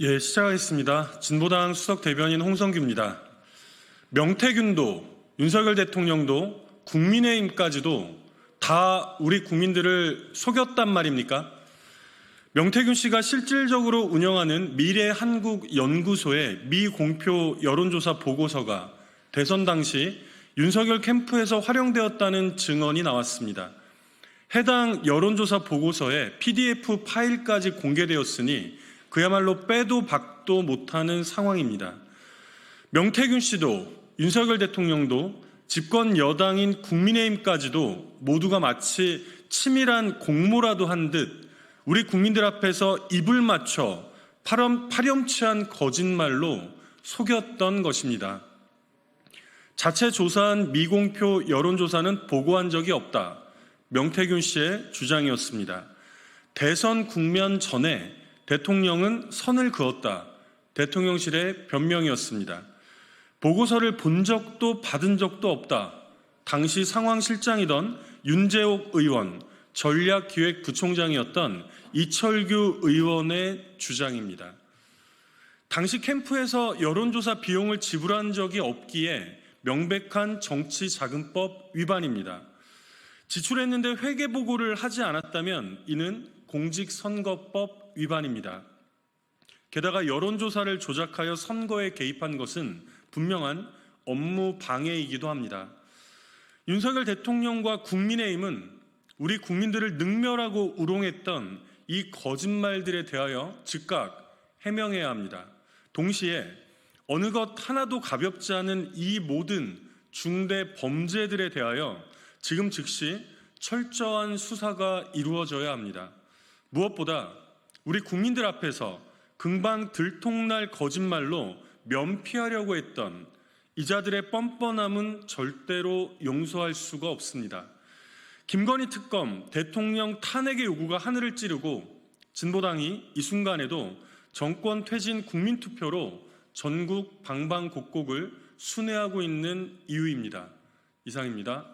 예, 시작하겠습니다. 진보당 수석 대변인 홍성규입니다. 명태균도 윤석열 대통령도 국민의힘까지도 다 우리 국민들을 속였단 말입니까? 명태균 씨가 실질적으로 운영하는 미래 한국 연구소의 미공표 여론조사 보고서가 대선 당시 윤석열 캠프에서 활용되었다는 증언이 나왔습니다. 해당 여론조사 보고서에 PDF 파일까지 공개되었으니 그야말로 빼도 박도 못하는 상황입니다. 명태균 씨도 윤석열 대통령도 집권 여당인 국민의힘까지도 모두가 마치 치밀한 공모라도 한 듯 우리 국민들 앞에서 입을 맞춰 파렴, 파렴치한 거짓말로 속였던 것입니다. 자체 조사한 미공표 여론조사는 보고한 적이 없다. 명태균 씨의 주장이었습니다. 대선 국면 전에 대통령은 선을 그었다. 대통령실의 변명이었습니다. 보고서를 본 적도 받은 적도 없다. 당시 상황실장이던 윤재옥 의원, 전략기획부총장이었던 이철규 의원의 주장입니다. 당시 캠프에서 여론조사 비용을 지불한 적이 없기에 명백한 정치자금법 위반입니다. 지출했는데 회계보고를 하지 않았다면 이는 공직선거법 위반입니다. 게다가 여론조사를 조작하여 선거에 개입한 것은 분명한 업무 방해이기도 합니다. 윤석열 대통령과 국민의힘은 우리 국민들을 능멸하고 우롱했던 이 거짓말들에 대하여 즉각 해명해야 합니다. 동시에 어느 것 하나도 가볍지 않은 이 모든 중대 범죄들에 대하여 지금 즉시 철저한 수사가 이루어져야 합니다. 무엇보다 우리 국민들 앞에서 금방 들통날 거짓말로 면피하려고 했던 이자들의 뻔뻔함은 절대로 용서할 수가 없습니다. 김건희 특검 대통령 탄핵의 요구가 하늘을 찌르고 진보당이 이 순간에도 정권 퇴진 국민 투표로 전국 방방곡곡을 순회하고 있는 이유입니다. 이상입니다.